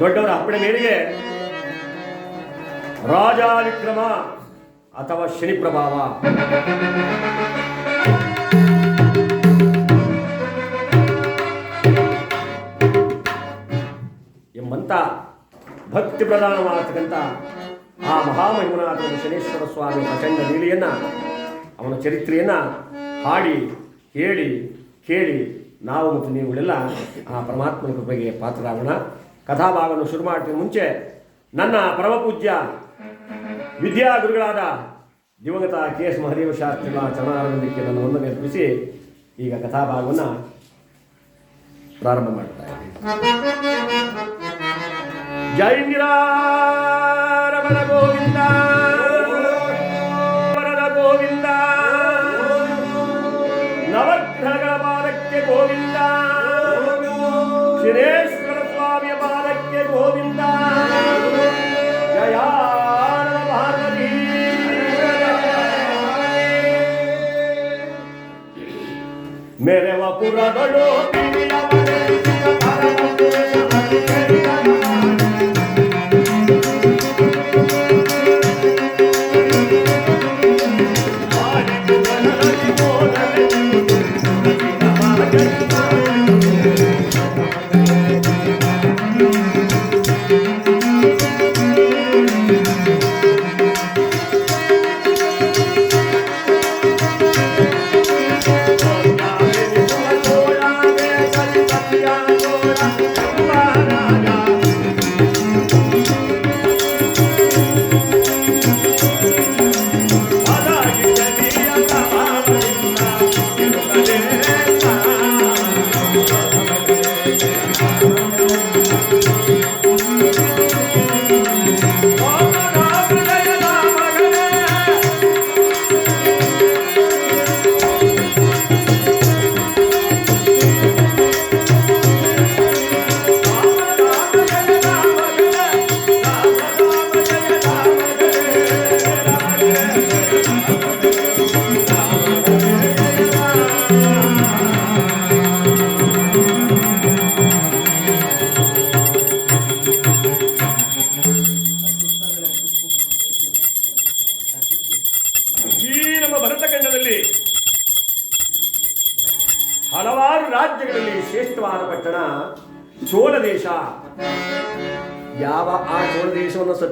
ದೊಡ್ಡವರ ಅಪ್ಪಣೆ ಮೇರೆಗೆ ರಾಜ ವಿಕ್ರಮ ಅಥವಾ ಶನಿ ಪ್ರಭಾವ ಎಂಬಂತ ಭಕ್ತಿ ಪ್ರಧಾನವಾಗತಕ್ಕಂಥ ಆ ಮಹಾಮಹಿಮನಾದ ಶನೇಶ್ವರ ಸ್ವಾಮಿ ಪ್ರಚಂಡ ಲೀಲೆಯನ್ನ, ಅವನ ಚರಿತ್ರೆಯನ್ನು ಹಾಡಿ, ಹೇಳಿ, ಕೇಳಿ ನಾವು ಮತ್ತು ನೀವುಗಳೆಲ್ಲ ಆ ಪರಮಾತ್ಮನ ಕೃಪೆಗೆ ಪಾತ್ರರಾಗೋಣ. ಕಥಾಭಾಗವನ್ನು ಶುರು ಮಾಡ್ತೀನಿ. ಮುಂಚೆ ನನ್ನ ಪರಮಪೂಜ್ಯ ವಿದ್ಯಾಗುರುಗಳಾದ ದಿವಂಗತ ಕೆ ಎಸ್ ಮಹದೇವ ಶಾಸ್ತ್ರಿಗಳ ಚರಣಾರಂಭಕ್ಕೆ ನನ್ನ ವಂದನೆ ಅರ್ಪಿಸಿ ಈಗ ಕಥಾಭಾಗವನ್ನು ಪ್ರಾರಂಭ ಮಾಡ್ತಾ ಇದ್ದೀನಿ. ಜೈಂದಿರ ಪುರಗಳು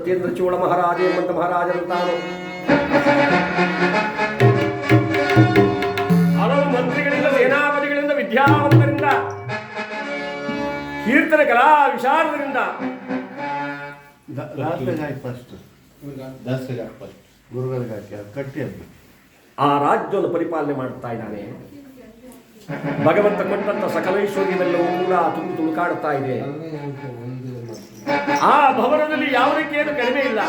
ಸತ್ಯೇಂದ್ರ ಚೋಳ ಮಹಾರಾಜ ಎಂಬಂತ ಮಹಾರಾಜರಂತಾನು ಹಲವು ಮಂತ್ರಿಗಳಿಂದ ಸೇನಾಪತಿಗಳಿಂದ ವಿದ್ಯಾವಂತರಿಂದ ಕೀರ್ತನ ಕಲಾ ವಿಶಾರದರಿಂದ. ಆ ರಾಜ್ಯವನ್ನು ಪರಿಪಾಲನೆ ಮಾಡ್ತಾ ಇದ್ದಾನೆ. ಭಗವಂತ ಕೊಟ್ಟಂತ ಸಕಲೈಶ್ವರ್ಯವೆಲ್ಲವೂ ಕೂಡ ತುಂಬಿ ತುಳುಕಾಡುತ್ತಾ ಇದೆ. ಆ ಭವನದಲ್ಲಿ ಯಾವುದಕ್ಕೇನು ಕಡಿಮೆ ಇಲ್ಲ.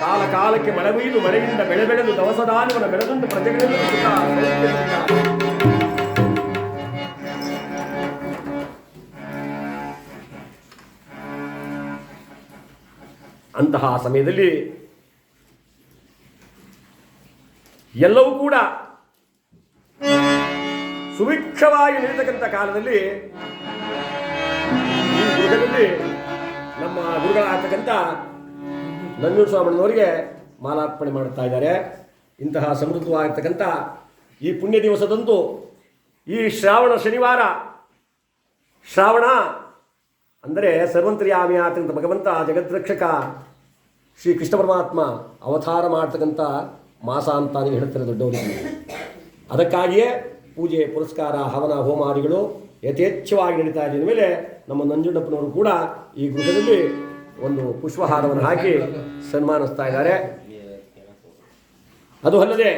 ಕಾಲ ಕಾಲಕ್ಕೆ ಮಳೆ ಬೈದು ಮಳೆಯಿಂದ ಬೆಳೆ ಬೆಳೆದು ದವಸದಾನವನ್ನು ಬೆಳೆದಂತೆ ಪ್ರಜೆಗಳಲ್ಲಿ ಅಂತಹ ಸಮಯದಲ್ಲಿ ಎಲ್ಲವೂ ಕೂಡ ಸುಭಿಕ್ಷವಾಗಿ ನಿಲ್ತಕ್ಕಂಥ ಕಾಲದಲ್ಲಿ ಈ ನಮ್ಮ ಗುರುಗಳಾಗತಕ್ಕಂಥ ನಂಜೂರು ಸ್ವಾಮಣ್ಣನವರಿಗೆ ಮಾಲಾರ್ಪಣೆ ಮಾಡುತ್ತಾ ಇದ್ದಾರೆ. ಇಂತಹ ಸಮೃದ್ಧವಾಗಿರ್ತಕ್ಕಂಥ ಈ ಪುಣ್ಯ ದಿವಸದಂತೂ ಈ ಶ್ರಾವಣ ಶನಿವಾರ, ಶ್ರಾವಣ ಅಂದರೆ ಸರ್ವಂತರ್ಯಾಮಿ ಆತಂಥ ಭಗವಂತ ಜಗದ್ರಕ್ಷಕ ಶ್ರೀ ಕೃಷ್ಣ ಪರಮಾತ್ಮ ಅವತಾರ ಮಾಡ್ತಕ್ಕಂಥ ಮಾಸ ಅಂತಾನೆ ಹೇಳ್ತಾರೆ ದೊಡ್ಡವರಿಗೆ. ಅದಕ್ಕಾಗಿಯೇ ಪೂಜೆ, ಪುರಸ್ಕಾರ, ಹವನ, ಹೋಮಾದಿಗಳು ಯಥೇಚ್ಛವಾಗಿ ನಡೀತಾ ಇದ್ದ ಮೇಲೆ ನಮ್ಮ ನಂಜುಂಡಪ್ಪನವರು ಕೂಡ ಈ ಗೃಹದಲ್ಲಿ ಒಂದು ಪುಷ್ಪಹಾರವನ್ನು ಹಾಕಿ ಸನ್ಮಾನಿಸ್ತಾ ಇದ್ದಾರೆ. ಅದು ಅಲ್ಲದೆ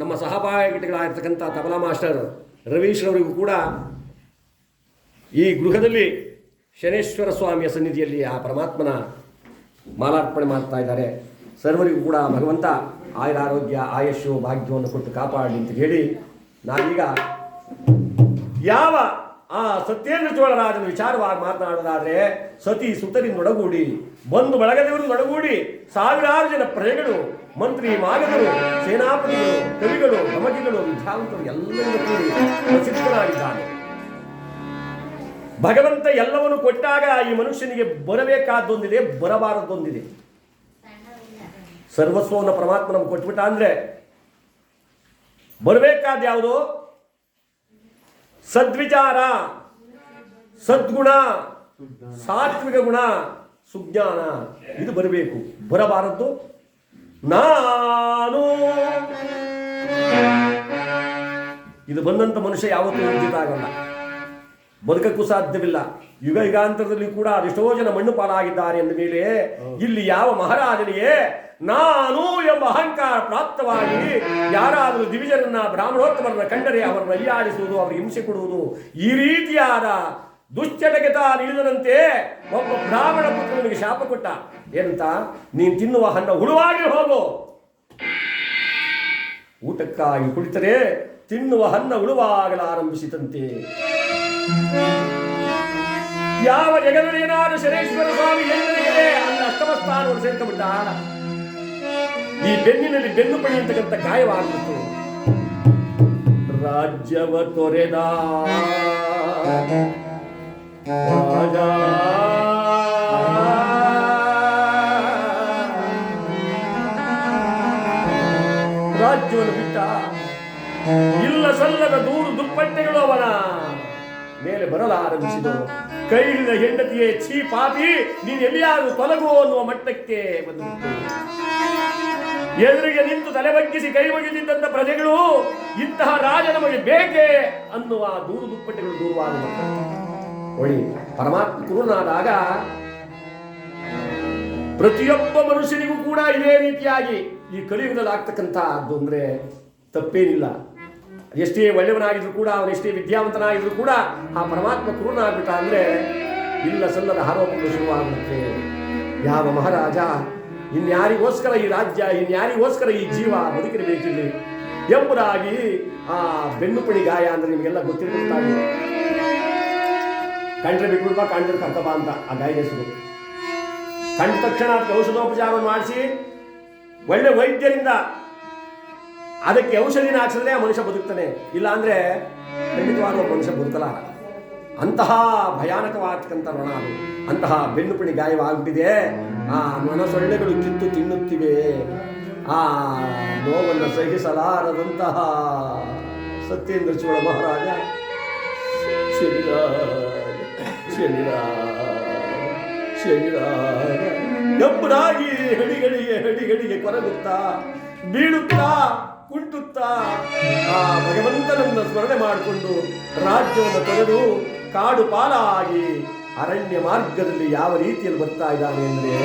ನಮ್ಮ ಸಹಭಾಗಿಗಳಾಗಿರ್ತಕ್ಕಂಥ ತಬಲಾ ಮಾಸ್ಟರ್ ರವೀಶ್ ಅವರಿಗೂ ಕೂಡ ಈ ಗೃಹದಲ್ಲಿ ಶನೇಶ್ವರ ಸ್ವಾಮಿಯ ಸನ್ನಿಧಿಯಲ್ಲಿ ಆ ಪರಮಾತ್ಮನ ಮಾಲಾರ್ಪಣೆ ಮಾಡ್ತಾ ಇದ್ದಾರೆ. ಸರ್ವರಿಗೂ ಕೂಡ ಭಗವಂತ ಆಯುರಾರೋಗ್ಯ ಆಯಸ್ಸು ಭಾಗ್ಯವನ್ನು ಕೊಟ್ಟು ಕಾಪಾಡಲಿ ಅಂತ ಹೇಳಿ ನಾವೀಗ ಯಾವ ಆ ಸತ್ಯೇಂದ್ರ ಚೋಳರಾಜನ ವಿಚಾರವಾಗಿ ಮಾತನಾಡೋದಾದ್ರೆ ಸತಿ ಸುತರಿಂದೊಡಗೂಡಿ ಬಂದು ಬಳಗದವರು ನೊಡಗೂಡಿ, ಸಾವಿರಾರು ಜನ ಪ್ರಜೆಗಳು, ಮಂತ್ರಿ ಮಾಗದರು ಸೇನಾಪತಿಗಳು, ಕವಿಗಳು ಗಮಕಿಗಳು ವಿದ್ಯಾವಂತರು ಎಲ್ಲರಿಂದ ಕೂಡಿ ಭಗವಂತ ಎಲ್ಲವನ್ನು ಕೊಟ್ಟಾಗ ಈ ಮನುಷ್ಯನಿಗೆ ಬರಬೇಕಾದ್ದೊಂದಿದೆ ಬರಬಾರದೊಂದಿದೆ. ಸರ್ವಸ್ವವನ್ನು ಪರಮಾತ್ಮ ನಮ್ಗೆ ಕೊಟ್ಬಿಟ್ಟ ಅಂದ್ರೆ, ಬರಬೇಕಾದ ಯಾವುದು ಸದ್ವಿಚಾರ ಸದ್ಗುಣ ಸಾತ್ವಿಕ ಗುಣ ಸುಜ್ಞಾನ. ಇದು ಬರಬೇಕು. ಬರಬಾರದ್ದು. ನಾನು. ಇದು ಬಂದಂತ ಮನುಷ್ಯ ಯಾವತ್ತೂ ಆಗಲ್ಲ. ಬದುಕಕ್ಕೂ ಸಾಧ್ಯವಿಲ್ಲ. ಯುಗ ಯುಗಾಂತರದಲ್ಲಿ ಕೂಡ ಅದೆಷ್ಟೋ ಜನ ಮಣ್ಣು ಪಾಲಾಗಿದ್ದಾರೆ ಎಂದ ಮೇಲೆ ಇಲ್ಲಿ ಯಾವ ಮಹಾರಾಜನಿಗೆ ನಾನು ಎಂಬ ಅಹಂಕಾರ ಪ್ರಾಪ್ತವಾಗಿ ಯಾರಾದರೂ ದಿವಿಜರನ್ನ ಬ್ರಾಹ್ಮಣೋತ್ತಮರನ್ನ ಕಂಡರೆ ಅವರನ್ನು ಅಯ್ಯಾಡಿಸುವುದು ಅವರಿಗೆ ಹಿಂಸೆ ಕೊಡುವುದು ಈ ರೀತಿಯಾದ ದುಶ್ಚಟಗೆ ತಾನು ಇಳಿದನಂತೆ ಒಬ್ಬ ಬ್ರಾಹ್ಮಣ ಪುತ್ರನಿಗೆ ಶಾಪ ಕೊಟ್ಟ. ಏನಂತ? ನೀನು ತಿನ್ನುವ ಹಣ್ಣ ಹುಳುವಾಗಿ ಹೋಗು. ಊಟಕ್ಕಾಗಿ ಕುಳಿತರೆ ತಿನ್ನುವ ಹನ್ನ ಉಳುವಾಗಲಾರಂಭಿಸಿತಂತೆ ಯಾವ ಜಗದಲ್ಲಿ ಏನಾದ್ರು ಶನೇಶ್ವರ ಸ್ವಾಮಿ ಎಲ್ಲಿದೆ ಅಲ್ಲಿ ಅಷ್ಟಮ ಸ್ಥಾನವನ್ನು ಸೇರ್ಕೊಂಡ್ಬಿಟ್ಟ ಈ ಬೆನ್ನಿನಲ್ಲಿ ಬೆನ್ನು ಪಡೆಯತಕ್ಕಂಥ ಅಂತಕ್ಕಂಥ ಗಾಯವಾಗ್ಬಿಟ್ಟು ರಾಜ್ಯವ ತೊರೆದ. ರಾಜ. ರಾಜ್ಯವನ್ನು ಬಿಟ್ಟ. ಇಲ್ಲ ಸಲ್ಲದ ದೂರು ದುಪ್ಪಟ್ಟೆಗಳು ಅವನ. ಮೇಲೆ ಬರಲಾರಂಭಿಸಿದವು ಕೈ ಹಿಡಿದ ಹೆಂಡತಿಯೇ, ಛೀ ಪಾಪಿ, ನೀನು ಎಲ್ಲಿಯಾದರೂ ತೊಲಗು ಅನ್ನುವ ಮಟ್ಟಕ್ಕೆ ಬಂದು ಎದುರಿಗೆ ನಿಂತು ತಲೆ ಬಗ್ಗಿಸಿ ಕೈ ಮುಗಿದಿದ್ದಂಥ ಪ್ರಜೆಗಳು, ಇಂತಹ ರಾಜ ನಮಗೆ ಬೇಕೇ ಅನ್ನುವ ದೂರು ದುಪ್ಪಟ್ಟೆಗಳು ದೂರವಾದ ಹೊಳಿ ಪರಮಾತ್ಮ ಕುರುನಾದಾಗ ಪ್ರತಿಯೊಬ್ಬ ಮನುಷ್ಯನಿಗೂ ಕೂಡ ಇದೇ ರೀತಿಯಾಗಿ ಈ ಕಲಿಯುಗದಲ್ಲಿ ಆಗ್ತಕ್ಕಂಥ ಅಂದ್ರೆ ತಪ್ಪೇನಿಲ್ಲ. ಎಷ್ಟೇ ಒಳ್ಳೆಯವನಾಗಿದ್ರು ಕೂಡ ಎಷ್ಟೇ ವಿದ್ಯಾವಂತನಾಗಿದ್ರು ಕೂಡ ಆ ಪರಮಾತ್ಮ ಕುರುನಾಗ್ಬಿಟ್ಟ ಅಂದ್ರೆ ಇಲ್ಲ ಸಲ್ಲದ ಆರೋಪಗಳು ಶುರುವಾಗುತ್ತೆ. ಯಾವ ಮಹಾರಾಜ, ಇನ್ಯಾರಿಗೋಸ್ಕರ ಈ ರಾಜ್ಯ, ಇನ್ಯಾರಿಗೋಸ್ಕರ ಈ ಜೀವ ಬದುಕಿರಬೇಕಿಲ್ಲಿ ಎಂಬುದಾಗಿ ಆ ಬೆನ್ನುಪಣಿ ಗಾಯ ಅಂದ್ರೆ ನಿಮಗೆಲ್ಲ ಗೊತ್ತಿರ್ಬೇಕಾಗಿ ಕಂಡ್ರೆ ಬಿಟ್ಬಿಡ್ಬಾ ಕಂಡ್ರೆ ಕರ್ತಬ ಅಂತ ಆ ಗಾಯ ಹೆಸರು. ಕಂಡ ತಕ್ಷಣ ಔಷಧೋಪಚಾರವನ್ನು ಮಾಡಿಸಿ ಒಳ್ಳೆ ವೈದ್ಯರಿಂದ ಅದಕ್ಕೆ ಔಷಧಿನ ಹಾಕ್ಸಿದ್ರೆ ಆ ಮನುಷ್ಯ ಬದುಕ್ತಾನೆ. ಇಲ್ಲಾಂದ್ರೆ ಖಂಡಿತವಾದ ಮನುಷ್ಯ ಬದುಕಲಾರ ಅಂತಹ ಭಯಾನಕವಾಗ್ತಕ್ಕಂಥ ಋಣ ಅದು. ಅಂತಹ ಬೆನ್ನುಪಣಿ ಗಾಯವಾಗ್ಬಿಟ್ಟಿದೆ. ಆ ನೊಣ ಸೊಳ್ಳೆಗಳು ಕಿತ್ತು ತಿನ್ನುತ್ತಿವೆ. ಆ ನೋವನ್ನು ಸಹಿಸಲಾರದಂತಹ ಸತ್ಯೇಂದ್ರ ಚೋಳ ಮಹಾರಾಜ. ಶನಿರಾಜ ಶನಿರಾಜ ಶನಿರಾಜ. ಎಂಬುದಾಗಿ ಹಡಿಗಳಿಗೆ ಹಡಿಗಳಿಗೆ ಕೊರಗುತ್ತಾ, ಬೀಳುತ್ತಾ ಕುಂಟುತ್ತಾ, ಆ ಭಗವಂತನನ್ನು ಸ್ಮರಣೆ ಮಾಡಿಕೊಂಡು ರಾಜ್ಯವನ್ನು ತೊರೆದು ಕಾಡು ಪಾಲಾಗಿ ಅರಣ್ಯ ಮಾರ್ಗದಲ್ಲಿ ಯಾವ ರೀತಿಯಲ್ಲಿ ಬರ್ತಾ ಇದ್ದಾನೆ ಅಂದ್ರೆ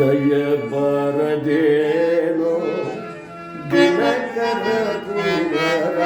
ದಯ ಬರದೇನೋ ದಿನಕರ ಕುಂದರ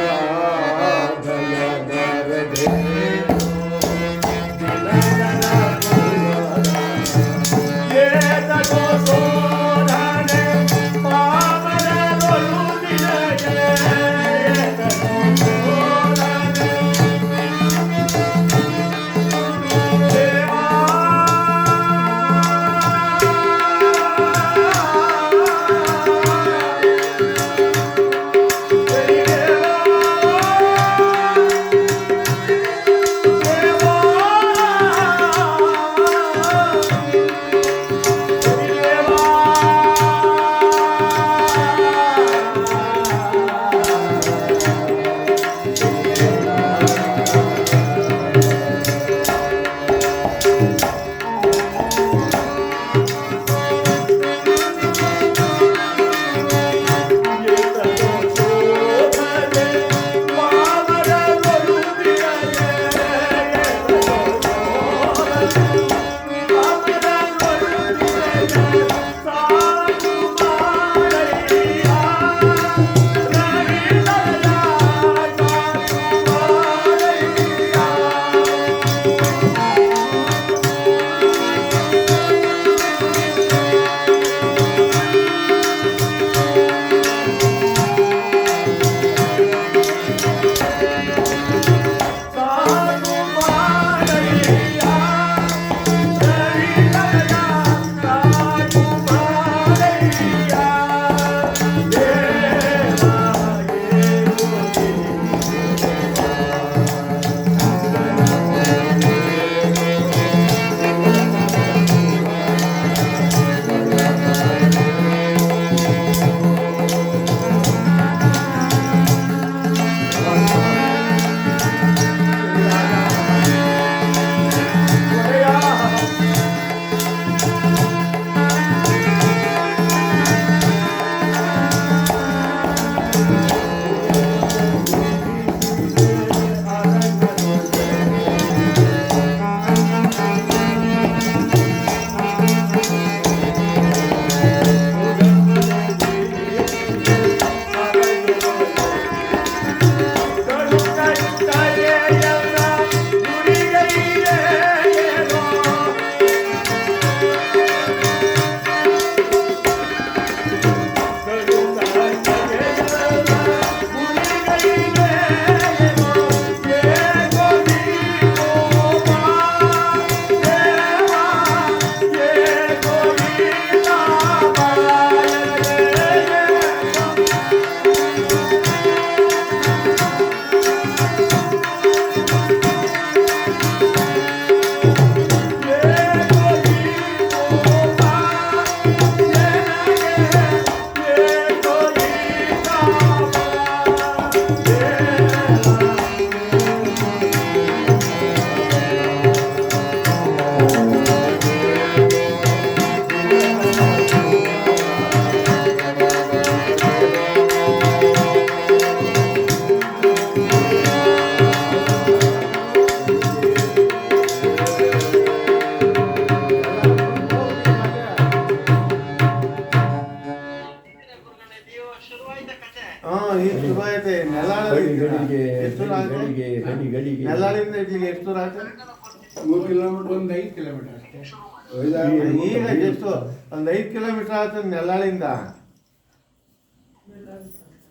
ಒಂದ್ ಐದು ಕಿಲೋಮೀಟರ್ ಆಯ್ತು ನೆಲ್ಲಾಳಿಂದ.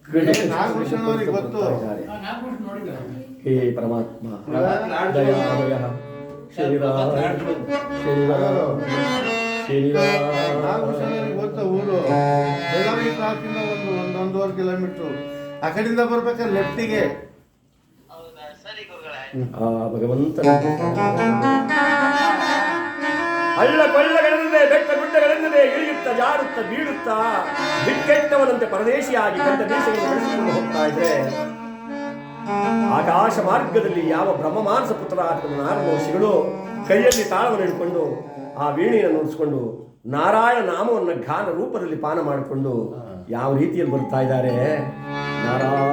ಒಂದೊಂದೂವರೆ ಗೊತ್ತು. ಹೇ ಪರಮಾತ್ಮ. ಶ್ರೀರಾಮ ಶ್ರೀರಾಮ ಶ್ರೀರಾಮ. ನಾಗಭೂಷಣವ್ರಿಗೆ ಗೊತ್ತ ಊರು. ಬೆಳಗಾವಿ ಒಂದು ಒಂದ್ ಒಂದೂವರೆ ಕಿಲೋಮೀಟರ್. ಆ ಕಡೆಯಿಂದ ಬರ್ಬೇಕಾದ್ರೆ ಲೆಫ್ಟಿಗೆ ಆ ಭಗವಂತನ. ಹಳ್ಳ ಕೊಳ್ಳಗಳೆಂದೇ ಬೆಟ್ಟ ಗುಡ್ಡಗಳೆಂದರೆ ಇಳಿಯುತ್ತ, ಜಾರುತ್ತ, ಬೀಳುತ್ತಾ ಬಿಟ್ಟೆಟ್ಟವನಂತೆ ಪರದೇಶಿಯಾಗಿ ಗಂಡ ದೇಶಗಳನ್ನು ಬೆಳೆಸಿಕೊಂಡು ಹೋಗ್ತಾ ಇದ್ರೆ, ಆಕಾಶ ಮಾರ್ಗದಲ್ಲಿ ಯಾವ ಬ್ರಹ್ಮಮಾನಸ ಪುತ್ರ ನಾರದೋಷಿಗಳು ಕೈಯಲ್ಲಿ ತಾಳವನ್ನು ಹಿಡ್ಕೊಂಡು, ಆ ವೀಣೆಯನ್ನು ನುಡಿಸ್ಕೊಂಡು ನಾರಾಯಣ ನಾಮವನ್ನು ಘಾನ ರೂಪದಲ್ಲಿ ಪಾನ ಮಾಡಿಕೊಂಡು ಯಾವ ರೀತಿಯಲ್ಲಿ ಬರ್ತಾ ಇದ್ದಾರೆ? ನಾರಾಯಣ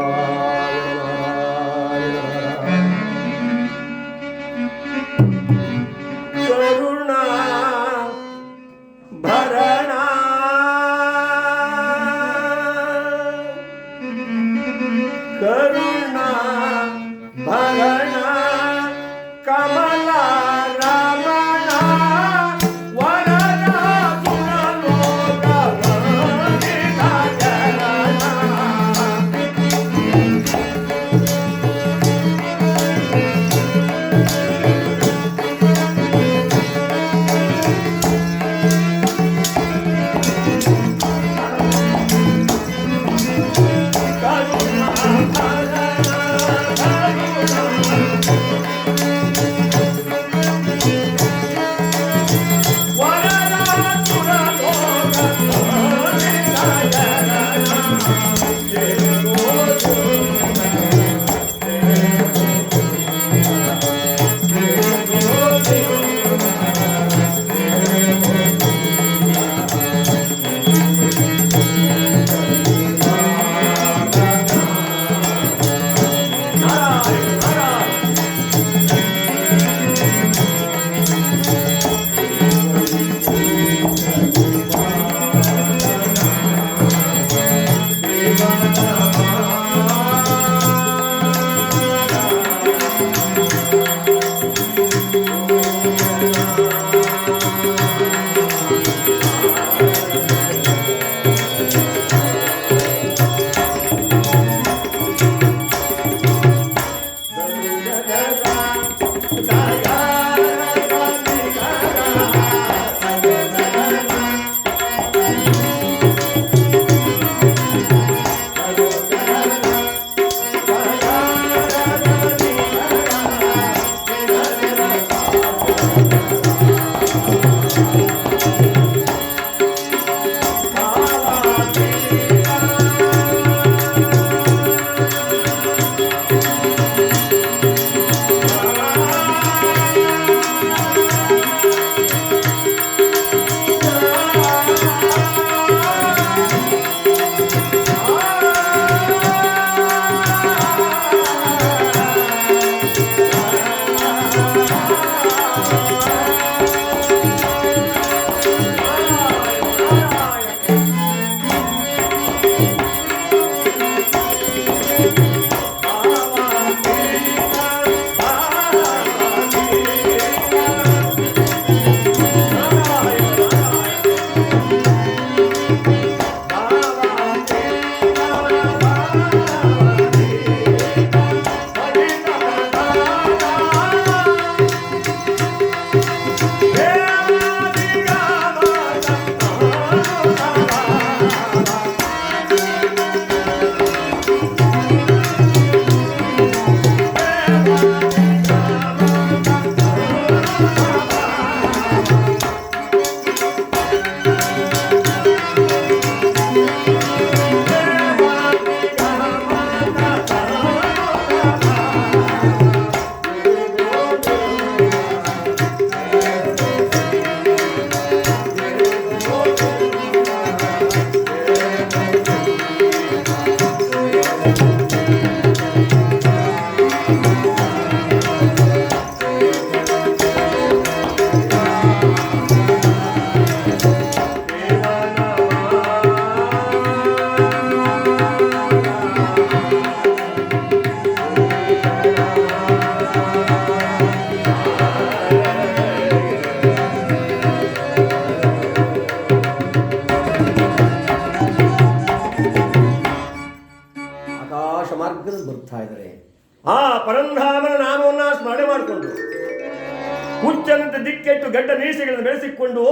ಗಡ್ಡ ನೀಸೆಗಳನ್ನು ಬೆಳೆಸಿಕೊಂಡು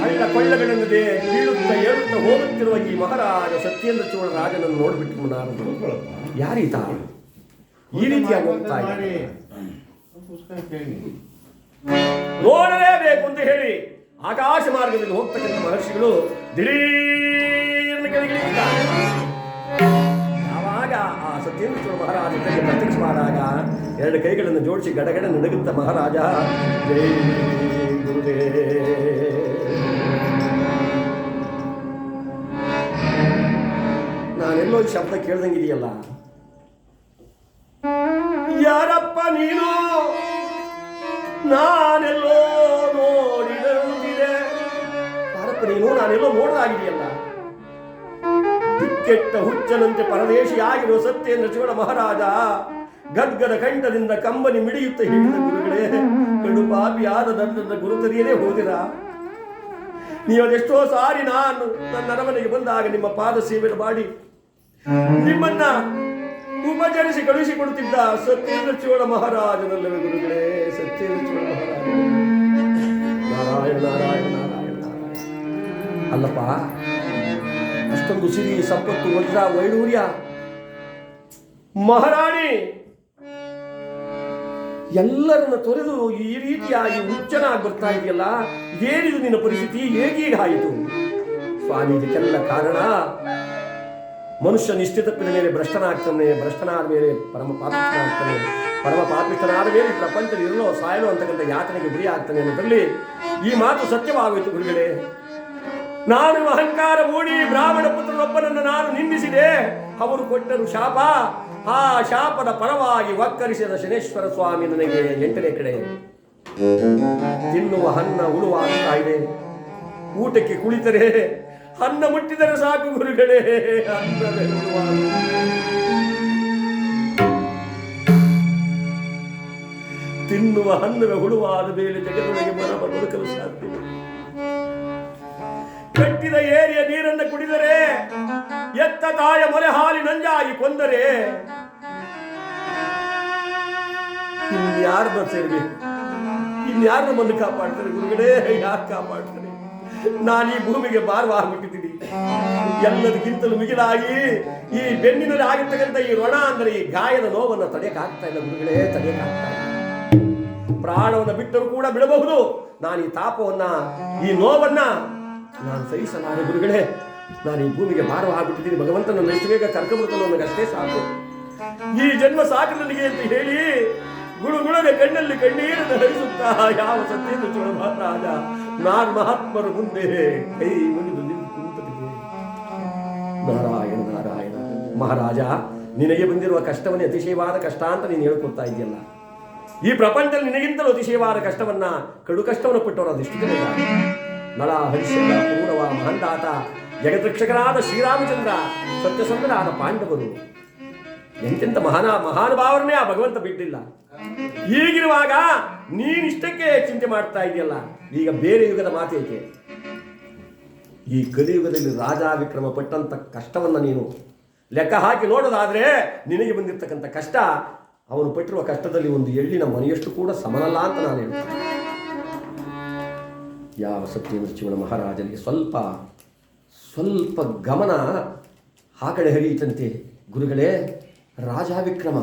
ಹಳ್ಳ ಕೊಳ್ಳಗಳನ್ನು ಬೀಳುತ್ತಾ ಏಳುತ್ತಾ ಹೋಗುತ್ತಿರುವ ಈ ಮಹಾರಾಜ ಸತ್ಯೇಂದ್ರ ಚೋಳ ರಾಜನನ್ನು ನೋಡಿಬಿಟ್ಟು ನಾರದರು ಯಾರೀತ? ಈ ರೀತಿಯಾಗಿ ಹೋಗ್ತಾ ನೋಡಲೇಬೇಕು ಅಂತ ಹೇಳಿ ಆಕಾಶ ಮಾರ್ಗದಲ್ಲಿ ಹೋಗ್ತಕ್ಕಂಥ ಮಹರ್ಷಿಗಳು ದಿಢೀರ್ನ ಕೆಳಗಿಳಿಯುತ್ತಾರೆ. ಯಾವಾಗ ಆ ಚೋಳ ಮಹಾರಾಜ ಪ್ರತ್ಯಕ್ಷವಾದಾಗ ಎರಡು ಕೈಗಳನ್ನು ಜೋಡಿಸಿ ಗಡಗಡ ನಡುಗುತ್ತ ಮಹಾರಾಜ. ಜೈ ಗುರುದೇ ನಾನೆಲ್ಲೋ ಈ ಶಬ್ದ ಕೇಳ್ದಂಗಿದೆಯಲ್ಲ. ಯಾರಪ್ಪ ನೀನು? ನಾನೆಲ್ಲೋ ನೋಡಿದಂತಿದೆ. ಯಾರಪ್ಪ ನೀನು ನಾನೆಲ್ಲೋ ನೋಡಲಾಗಿದೆಯಲ್ಲ. ದಿಕ್ಕೆಟ್ಟ ಹುಚ್ಚನಂತೆ ಪರದೇಶಿಯಾಗಿರುವ ಸತ್ಯೇಂದ್ರ ಚೋಳ ಮಹಾರಾಜ ಗದ್ಗದ ಕಂಠದಿಂದ ಕಂಬನಿ ಮಿಡಿಯುತ್ತ ಹಿಡಿದ ಗುರುಗಳೇ, ಕಡು ಪಾಪಿಯಾದ ನನ್ನನ್ನು ಗುರುತರಿಯಲೇ ಹೋದಿರಾ. ನೀವು ಅದೆಷ್ಟೋ ಸಾರಿ ನಾನು ನನ್ನ ಅರಮನೆಗೆ ಬಂದಾಗ ನಿಮ್ಮ ಪಾದ ಸೇವೆ ಮಾಡಿ ನಿಮ್ಮನ್ನ ಉಪಚರಿಸಿ ಕಳುಹಿಸಿಕೊಡುತ್ತಿದ್ದ ಸತ್ಯೇಂದ್ರ ಚೋಳ ಮಹಾರಾಜನಲ್ಲವೇ ಗುರುಗಳೇ, ಸತ್ಯೇಂದ್ರ ಚೋಳ ಮಹಾರಾಜ. ನಾರಾಯಣ ನಾರಾಯಣ ನಾರಾಯಣ ನಾರಾಯಣ. ಅಲ್ಲಪ್ಪ ಅಷ್ಟೊಂದು ಸಿರಿ, ಸಂಪತ್ತು, ವಜ್ರ, ವೈಡೂರ್ಯ. ಮಹಾರಾಣಿ, ಎಲ್ಲರನ್ನ ತೊರೆದು ಈ ರೀತಿಯಾಗಿ ಹುಚ್ಚನಾಗಿ ಬರ್ತಾ ಇದೆಯಲ್ಲ, ಏನಿದು ನಿನ್ನ ಪರಿಸ್ಥಿತಿ? ಹೇಗೀಗಾಯಿತು ಸ್ವಾಮಿ ಇದಕ್ಕೆಲ್ಲ ಕಾರಣ? ಮನುಷ್ಯ ನಿಶ್ಚಿತ ಮೇಲೆ ಭ್ರಷ್ಟನಾಗ್ತಾನೆ, ಭ್ರಷ್ಟನಾದ ಮೇಲೆ ಪರಮ ಪಾಪಿಷ್ಠನಾಗ್ತಾನೆ, ಪರಮ ಪಾಪಿಷ್ಠನಾದ ಮೇಲೆ ಪ್ರಪಂಚದಲ್ಲಿ ಇರಲೋ ಸಾಯಲು ಅಂತಕ್ಕಂಥ ಯಾತನೆಗೆ ಗುರಿ ಆಗ್ತಾನೆ ಅನ್ನೋದ್ರಲ್ಲಿ ಈ ಮಾತು ಸತ್ಯವಾಗುತ್ತೆ ಗುರುಗಳೇ. ನಾನು ಅಹಂಕಾರ ಮೂಡಿ ಬ್ರಾಹ್ಮಣ ಪುತ್ರನೊಬ್ಬನನ್ನು ನಾನು ನಿಂದಿಸಿದೆ. ಅವರು ಕೊಟ್ಟರು ಶಾಪ. ಆ ಶಾಪದ ಪರವಾಗಿ ವಕ್ಕರಿಸಿದ ಶನೇಶ್ವರ ಸ್ವಾಮಿ ನನಗೆ ಎಂಟನೇ ಕಡೆ. ತಿನ್ನುವ ಹನ್ನ ಉಳುವಾಗ್ತಾ ಇದೆ. ಊಟಕ್ಕೆ ಕುಳಿತರೆ. ಅನ್ನ ಮುಟ್ಟಿದರೆ ಸಾಕು ಗುರುಗಳೇ. ತಿನ್ನುವ ಹನ್ನ ಹುಳುವಾದ ಮೇಲೆ ಜಗದೊಳಗೆ ಮನ ಬದುಕಲು ಸಾಧ್ಯ ಕಟ್ಟಿದ ಏರಿಯ ನೀರನ್ನು ಕುಡಿದರೆ ಎತ್ತ ತಾಯ ಮೊಲೆ ಹಾಲಿ ನಂಜಾಗಿ ಕೊಂದರೆ. ಇನ್ಯಾರನ್ನ ಸೇರ್ಬೇಕು? ಇನ್ಯಾರನ್ನ ಬಂದು ಕಾಪಾಡ್ತಾರೆ? ಗುರುಗಳೇ, ಯಾರು ಕಾಪಾಡ್ತಾರೆ? ನಾನು ಈ ಭೂಮಿಗೆ ಭಾರವಾಗ್ಬಿಟ್ಟಿದ್ದೀನಿ ಎಲ್ಲದಕ್ಕಿಂತಲೂ ಮಿಗಿಲಾಗಿ ಈ ಬೆನ್ನಿನಲ್ಲಿ ಆಗಿರ್ತಕ್ಕಂಥ ಈ ರೊಣ ಅಂದರೆ ಈ ಗಾಯದ ನೋವನ್ನು ತಡೆಯಕ್ಕಾಗ್ತಾ ಇಲ್ಲ ಗುರುಗಳೇ ತಡೆಯಕ್ಕಾಗ್ತಾ ಇಲ್ಲ. ಪ್ರಾಣವನ್ನು ಬಿಟ್ಟರೂ ಕೂಡ ಬಿಡಬಹುದು. ನಾನು ಈ ತಾಪವನ್ನ, ಈ ನೋವನ್ನ ನಾನು ಸಹಿಸಲಾರೆ ಗುರುಗಳೇ, ನಾನು ಈ ಭೂಮಿಗೆ ಭಾರವಾಗ್ಬಿಟ್ಟಿದ್ದೀನಿ ಭಗವಂತನ ಎಷ್ಟು ಬೇಗ ಕರ್ಕೊಂಡ್ಬಿಡ್ತಾನೆ ನನಗಷ್ಟೇ ಸಾಕು. ಈ ಜನ್ಮ ಸಾಕು ನನಗೆ ಅಂತ ಹೇಳಿ ಗುಳುಗುಳನೆ ಕಣ್ಣಲ್ಲಿ ಕಣ್ಣೀರನ್ನು ಹರಿಸುತ್ತಾ ಯಾವ ಸತ್ಯದ ಚೋಳ ಮಹಾರಾಜ ನಾನು ಮಹಾತ್ಮರ ಮುಂದೆ ಕೈ ಮುಗಿದು ನಿಂತು ನಾರಾಯಣ ನಾರಾಯಣ, ಮಹಾರಾಜ, ನಿನಗೆ ಬಂದಿರುವ ಕಷ್ಟವನ್ನೇ ಅತಿಶಯವಾದ ಕಷ್ಟ ಅಂತ ನೀನು ಹೇಳ್ಕೊಡ್ತಾ ಇದೆಯಲ್ಲ. ಈ ಪ್ರಪಂಚದಲ್ಲಿ ನಿನಗಿಂತಲೂ ಅತಿಶಯವಾದ ಕಷ್ಟವನ್ನ, ಕಡು ಕಷ್ಟವನ್ನು ಪಟ್ಟವರು ಅದೆಷ್ಟು ಜನ? ನಳ ಹರಿಶ್ಚಂದ್ರ ಪೂರವ ಮಹಂದಾತ ಜಗದೃಕ್ಷಕರಾದ ಶ್ರೀರಾಮಚಂದ್ರ ಸತ್ಯಸಂಧರಾದ ಪಾಂಡವರು. ಎಂತೆಂತ ಮಹಾನ, ಮಹಾನುಭಾವರನ್ನೇ ಆ ಭಗವಂತ ಬಿಟ್ಟಿಲ್ಲ. ಈಗಿರುವಾಗ ನೀನಿಷ್ಟಕ್ಕೆ ಚಿಂತೆ ಮಾಡ್ತಾ ಇದೆಯಲ್ಲ, ಈಗ ಬೇರೆ ಯುಗದ ಮಾತೇಕೆ ಈ ಕಲಿಯುಗದಲ್ಲಿ ರಾಜ ವಿಕ್ರಮ ಪಟ್ಟಂತ ಕಷ್ಟವನ್ನ ನೀನು ಲೆಕ್ಕ ಹಾಕಿ ನೋಡೋದಾದ್ರೆ ನಿನಗೆ ಬಂದಿರತಕ್ಕಂಥ ಕಷ್ಟ, ಅವನು ಪಟ್ಟಿರುವ ಕಷ್ಟದಲ್ಲಿ ಒಂದು ಎಳ್ಳಿನ ಮನೆಯಷ್ಟು ಕೂಡ ಸಮನಲ್ಲ ಅಂತ ನಾನು ಹೇಳ್ತೇನೆ. ಯಾವ ಸತ್ಯೇಂದ್ರ ಶಿವನ ಮಹಾರಾಜನಿಗೆ ಸ್ವಲ್ಪ ಸ್ವಲ್ಪ ಗಮನ ಆ ಕಡೆ ಹರಿಯಿತಂತೆ. ಗುರುಗಳೇ, ರಾಜಾವಿಕ್ರಮ,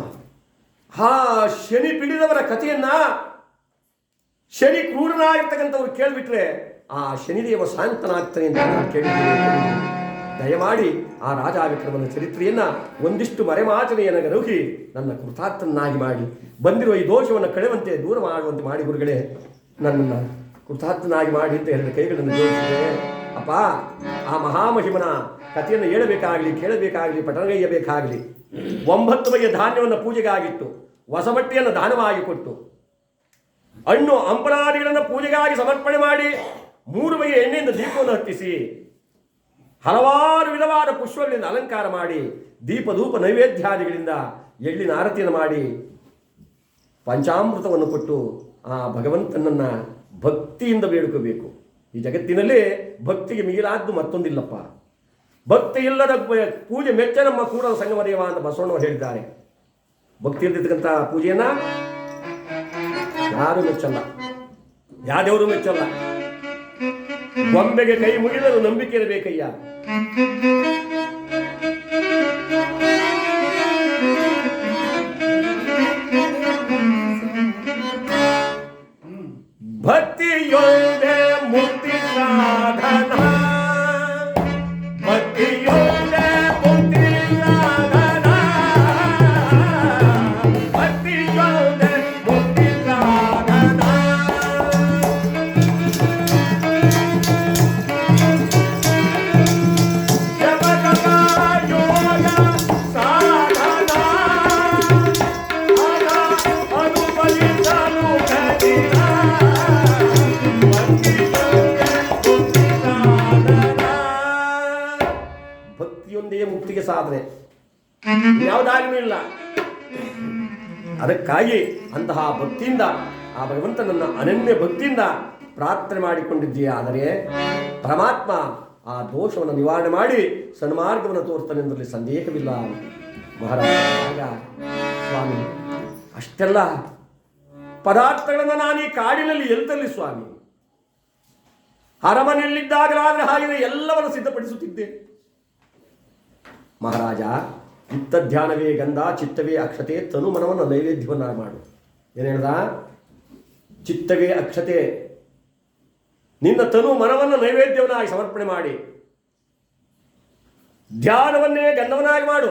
ಆ ಶನಿ ಪಿಡಿದವರ ಕಥೆಯನ್ನ ಶನಿ ಕ್ರೂರನಾಗಿರ್ತಕ್ಕಂಥವ್ರು ಕೇಳಿಬಿಟ್ರೆ ಆ ಶನಿದೇವ ಶಾಂತನಾಗ್ತಾನೆ ಅಂತ ನಾನು ಕೇಳಿದ್ದೇನೆ ದಯಮಾಡಿ ಆ ರಾಜ ವಿಕ್ರಮನ ಚರಿತ್ರೆಯನ್ನ ಒಂದಿಷ್ಟು ಮರೆಮಾಚನೆಯನ್ನು ಗರುಹಿ ನನ್ನ ಕೃತಾರ್ಥನಾಗಿ ಮಾಡಿ. ಬಂದಿರುವ ಈ ದೋಷವನ್ನು ಕಳೆವಂತೆ ದೂರ ಮಾಡುವಂತೆ ಮಾಡಿ ಗುರುಗಳೇ ನನ್ನನ್ನು ಕೃತಾರ್ಥನಾಗಿ ಮಾಡಿ ಅಂತ ಎರಡು ಕೈಗಳನ್ನು ಜೋಡಿಸಿದೆ ಅಪ್ಪ, ಆ ಮಹಾಮಹಿಮನ ಕಥೆಯನ್ನು ಹೇಳಬೇಕಾಗಲಿ, ಕೇಳಬೇಕಾಗಲಿ ಪಟನಗೈಯಬೇಕಾಗಲಿ ಒಂಬತ್ತು ಬಗೆಯ ಧಾನ್ಯವನ್ನು ಪೂಜೆಗಾಗಿಟ್ಟು, ಹೊಸಬಟ್ಟೆಯನ್ನು ದಾನವಾಗಿ ಕೊಟ್ಟು, ಹಣ್ಣು ಅಂಬಲಾದಿಗಳನ್ನು ಪೂಜೆಗಾಗಿ ಸಮರ್ಪಣೆ ಮಾಡಿ, ಮೂರು ಬಗೆಯ ಎಣ್ಣೆಯಿಂದ ದೀಪವನ್ನು ಹತ್ತಿಸಿ, ಹಲವಾರು ವಿಧವಾದ ಪುಷ್ಪಗಳಿಂದ ಅಲಂಕಾರ ಮಾಡಿ ದೀಪ ಧೂಪ ನೈವೇದ್ಯಾದಿಗಳಿಂದ ಎಳ್ಳಿನ ಆರತಿಯನ್ನು ಮಾಡಿ, ಪಂಚಾಮೃತವನ್ನು ಕೊಟ್ಟು ಆ ಭಗವಂತನನ್ನ ಭಕ್ತಿಯಿಂದ ಬೇಡ್ಕೋಬೇಕು. ಈ ಜಗತ್ತಿನಲ್ಲಿ ಭಕ್ತಿಗೆ ಮಿಗಿಲಾದ್ದು ಮತ್ತೊಂದಿಲ್ಲಪ್ಪ. ಭಕ್ತಿ ಇಲ್ಲದ ಪೂಜೆ ಮೆಚ್ಚ ನಮ್ಮ ಕೂಡ ಸಂಗಮದೇವ ಅಂತ ಬಸವಣ್ಣವರು ಹೇಳಿದ್ದಾರೆ. ಭಕ್ತಿ ಇಲ್ದಿರ್ತಕ್ಕಂಥ ಪೂಜೆಯನ್ನ ಯಾರು ಮೆಚ್ಚಲ್ಲ. ಯಾವ ದೇವರು ಮೆಚ್ಚಲ್ಲ. ಗೊಂಬೆಗೆ ಕೈ ಮುಗಿದರೂ ನಂಬಿಕೆ ಇರಬೇಕಯ್ಯ. ಭಕ್ತಿಯೊಂದೇ ಭಕ್ತಿಯಿಂದ, ಆ ಭಗವಂತನನ್ನು ಅನನ್ಯ ಭಕ್ತಿಯಿಂದ ಪ್ರಾರ್ಥನೆ ಮಾಡಿಕೊಂಡಿದ್ದೀಯ. ಆದರೆ ಪರಮಾತ್ಮ ಆ ದೋಷವನ್ನು ನಿವಾರಣೆ ಮಾಡಿ ಸನ್ಮಾರ್ಗವನ್ನು ತೋರ್ತಾನೆ ಎಂದರಲ್ಲಿ ಸಂದೇಹವಿಲ್ಲ. ಮಹಾರಾಜ ಸ್ವಾಮಿ, ಅಷ್ಟೆಲ್ಲ ಪದಾರ್ಥಗಳನ್ನು ನಾನು ಈ ಕಾಡಿನಲ್ಲಿ ಎಲ್ತಲ್ಲಿ ಸ್ವಾಮಿ? ಅರಮನೆಯಲ್ಲಿದ್ದಾಗಲಾದ್ರೆ ಹಾಗೆ ಎಲ್ಲವನ್ನು ಸಿದ್ಧಪಡಿಸುತ್ತಿದ್ದೆ. ಮಹಾರಾಜ ಚಿತ್ತ ಧ್ಯಾನವೇ ಗಂಧ ಚಿತ್ತವೇ ಅಕ್ಷತೆ ತನು ಮನವನ್ನು ನೈವೇದ್ಯವನ್ನಾಗಿ ಮಾಡು. ಏನು ಹೇಳ್ದ? ಚಿತ್ತಗೆ ಅಕ್ಷತೆ. ನಿನ್ನ ತನು ಮನವನ್ನು ನೈವೇದ್ಯವನ್ನಾಗಿ ಸಮರ್ಪಣೆ ಮಾಡಿ. ಧ್ಯಾನವನ್ನೇ ಗಂಧವನ್ನಾಗಿ ಮಾಡು.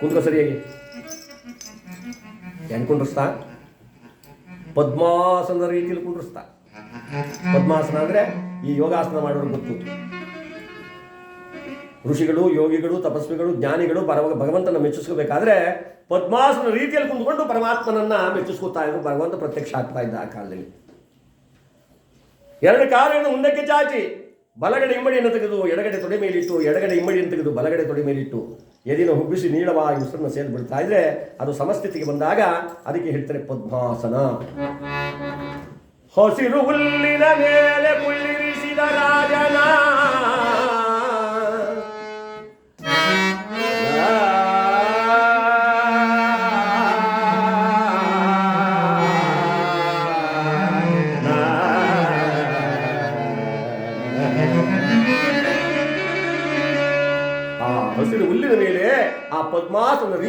ಕುಂದ್ರ ಸರಿಯಾಗಿ. ಹೆಂಗ್ ಕುಂಡ್ರಿಸ್ತಾ? ಪದ್ಮಾಸನದ ರೀತಿಯಲ್ಲಿ ಕುಂಡ್ರಿಸ್ತಾ. ಪದ್ಮಾಸನ ಅಂದ್ರೆ ಈ ಯೋಗಾಸನ ಮಾಡೋರು ಗೊತ್ತು. ಋಷಿಗಳು, ಯೋಗಿಗಳು, ತಪಸ್ವಿಗಳು, ಜ್ಞಾನಿಗಳು ಪರಮ ಭಗವಂತನ ಮೆಚ್ಚಿಸ್ಕೋಬೇಕಾದ್ರೆ ಪದ್ಮಾಸನ ರೀತಿಯಲ್ಲಿ ಕುಂತ್ಕೊಂಡು ಪರಮಾತ್ಮನನ್ನ ಮೆಚ್ಚಿಸ್ಕೊತಾ ಇದ್ರು ಭಗವಂತ ಪ್ರತ್ಯಕ್ಷ ಆಗ್ತಾ ಇದ್ದ ಆ ಕಾಲದಲ್ಲಿ. ಎರಡು ಕಾಲಗಳನ್ನು ಮುಂದಕ್ಕೆ ಚಾಚಿ, ಬಲಗಡೆ ಇಮ್ಮಡಿಯನ್ನು ತೆಗೆದು ಎಡಗಡೆ ತೊಡೆ ಮೇಲಿಟ್ಟು, ಎಡಗಡೆ ಇಮ್ಮಡಿಯನ್ನು ತೆಗೆದು ಬಲಗಡೆ ತೊಡೆ ಮೇಲಿಟ್ಟು, ಎದಿನ ಹುಬ್ಬಿಸಿ ನೀಳವ ಉಸಿರನ್ನು ಸೇರಿ ಬಿಡ್ತಾ ಇದ್ರೆ ಅದು ಸಮಸ್ಥಿತಿಗೆ ಬಂದಾಗ ಅದಕ್ಕೆ ಹೇಳ್ತಾರೆ ಪದ್ಮಾಸನ. ಹಸಿರು ಹುಲ್ಲಿನ ಮೇಲೆ ರಾಜನ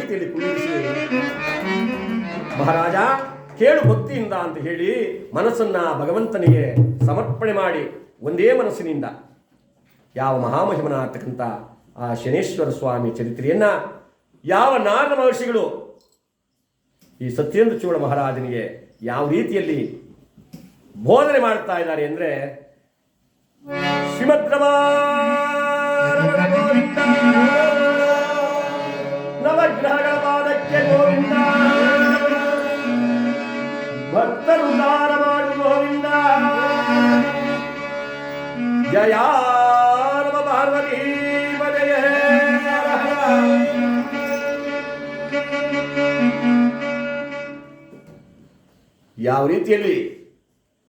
ರೀತಿಯಲ್ಲಿ ಕುಳ್ಳಿರಿಸಿ ಮಹಾರಾಜ, ಕೇಳು ಭಕ್ತಿಯಿಂದ ಅಂತ ಹೇಳಿ ಮನಸ್ಸನ್ನ ಭಗವಂತನಿಗೆ ಸಮರ್ಪಣೆ ಮಾಡಿ ಒಂದೇ ಮನಸ್ಸಿನಿಂದ ಯಾವ ಮಹಾಮಹಿಮನಾಗ್ತಕ್ಕಂಥ ಆ ಶನೇಶ್ವರ ಸ್ವಾಮಿ ಚರಿತ್ರೆಯನ್ನ ಯಾವ ನಾರ ಮಹರ್ಷಿಗಳು ಈ ಸತ್ಯೇಂದ್ರ ಚೂಡ ಮಹಾರಾಜನಿಗೆ ಯಾವ ರೀತಿಯಲ್ಲಿ ಬೋಧನೆ ಮಾಡ್ತಾ ಇದ್ದಾರೆ ಅಂದ್ರೆ ಶ್ರೀಮದ್ರಮಾರಮಣ ಗೋವಿಂದ ನವಗ್ರಹಗಳ ಪಾದಕ್ಕೆ ಗೋವಿಂದ. ಭಕ್ತರು ದಾನ ಮಾಡು ಗೋವಿಂದ. ಜಯ ಪಾರ್ವತಿ ಯಾವ ರೀತಿಯಲ್ಲಿ